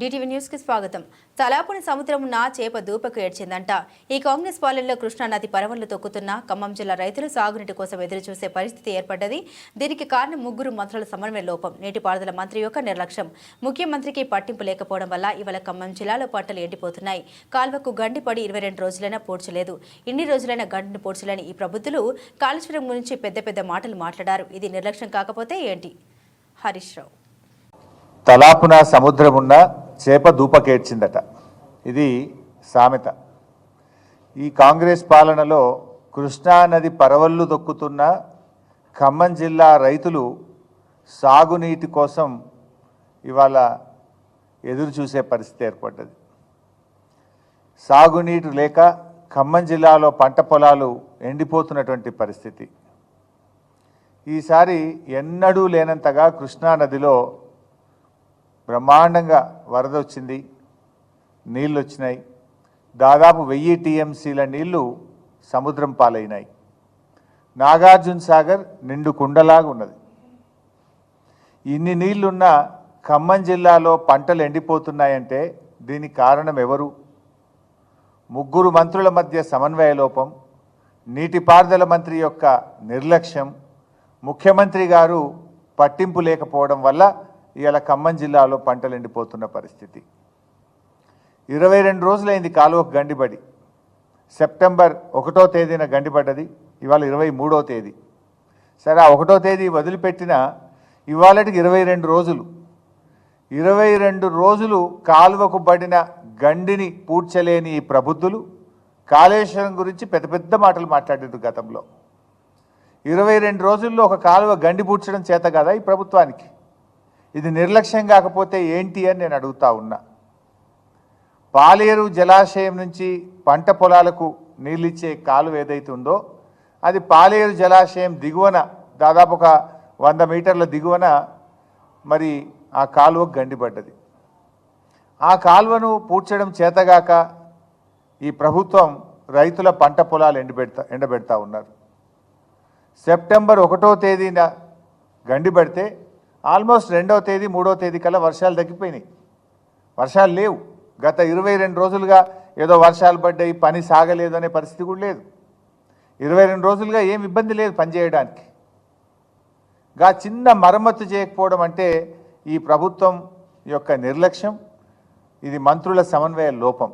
DTV న్యూస్కి స్వాగతం. తలాపుని సముద్రం చేప దూపకు ఏడ్చిందంట. ఈ కాంగ్రెస్ పాలనలో కృష్ణానది పరవళ్ళు తొక్కుతున్న ఖమ్మం జిల్లా రైతులు సాగునీటి కోసం ఎదురుచూసే పరిస్థితి ఏర్పడ్డది. దీనికి కారణం ముగ్గురు మంత్రుల సమన్వయ లోపం. నీటిపారుదల మంత్రి యొక్క నిర్లక్ష్యం. ముఖ్యమంత్రికి పట్టింపు లేకపోవడం వల్ల ఇవాళ ఖమ్మం జిల్లాలో పంటలు ఎండిపోతున్నాయి. కాల్వకు గండిపడి ఇరవై రెండు రోజులైనా పూడ్చలేదు. ఇన్ని రోజులైనా గండిని పూడ్చలేని ఈ ప్రభుత్వాలు కాళేశ్వరం గురించి పెద్ద పెద్ద మాటలు మాట్లాడారు. ఇది నిర్లక్ష్యం కాకపోతే ఏంటి? హరీష్ రావు. తలాపున సముద్రమున్న చేప దూపకేడ్చిందట. ఇది సామెత. ఈ కాంగ్రెస్ పాలనలో కృష్ణానది పరవళ్ళు దొక్కుతున్న ఖమ్మం జిల్లా రైతులు సాగునీటి కోసం ఇవాళ ఎదురు చూసే పరిస్థితి ఏర్పడ్డది. సాగునీరు లేక ఖమ్మం జిల్లాలో పంట పొలాలు ఎండిపోతున్నటువంటి పరిస్థితి. ఈసారి ఎన్నడూ లేనంతగా కృష్ణానదిలో బ్రహ్మాండంగా వరద వచ్చింది నీళ్ళు వచ్చినాయి. దాదాపు వెయ్యి టీఎంసీల నీళ్ళు సముద్రం పాలైనాయి. నాగార్జున సాగర్ నిండు కుండలాగా ఉన్నది. ఇన్ని నీళ్ళున్న ఖమ్మం జిల్లాలో పంటలు ఎండిపోతున్నాయంటే దీనికి కారణం ఎవరు? ముగ్గురు మంత్రుల మధ్య సమన్వయ లోపం నీటిపారుదల మంత్రి యొక్క నిర్లక్ష్యం ముఖ్యమంత్రి గారు పట్టింపు లేకపోవడం వల్ల ఇవాళ ఖమ్మం జిల్లాలో పంటలు ఎండిపోతున్న పరిస్థితి. ఇరవై రెండు రోజులైంది కాలువకు గండిపడి సెప్టెంబర్ ఒకటో తేదీన గండిపడ్డది ఇవాళ ఇరవై మూడో తేదీ. సరే ఆ ఒకటో తేదీ వదిలిపెట్టిన ఇవాళటికి ఇరవై రెండు రోజులు. ఇరవై రెండు రోజులు కాలువకు పడిన గండిని పూడ్చలేని ఈ ప్రబుద్ధులు కాళేశ్వరం గురించి పెద్ద పెద్ద మాటలు మాట్లాడారు గతంలో. ఇరవై రెండు రోజుల్లో ఒక కాలువ గండి పూడ్చడం చేత కదా ఈ ప్రభుత్వానికి? ఇది నిర్లక్ష్యం కాకపోతే ఏంటి అని నేను అడుగుతా ఉన్నా. పాలేరు జలాశయం నుంచి పంట పొలాలకు నీళ్ళిచ్చే కాలువ ఏదైతే ఉందో అది పాలేరు జలాశయం దిగువన దాదాపు ఒక వంద మీటర్ల దిగువన మరి ఆ కాలువ గండిపడ్డది. ఆ కాలువను పూడ్చడం చేతగాక ఈ ప్రభుత్వం రైతుల పంట పొలాలు ఎండబెడతా ఎండబెడతా ఉన్నారు. సెప్టెంబర్ ఒకటో తేదీన గండిపెడితే ఆల్మోస్ట్ రెండవ తేదీ మూడో తేదీ కల్లా వర్షాలు తగ్గిపోయినాయి. వర్షాలు లేవు. గత ఇరవై రెండు రోజులుగా ఏదో వర్షాలు పడ్డాయి పని సాగలేదు అనే పరిస్థితి కూడా లేదు. ఇరవై రెండు రోజులుగా ఏం ఇబ్బంది లేదు పనిచేయడానికి గా చిన్న మరమ్మతు చేయకపోవడం అంటే ఈ ప్రభుత్వం యొక్క నిర్లక్ష్యం ఇది మంత్రుల సమన్వయ లోపం.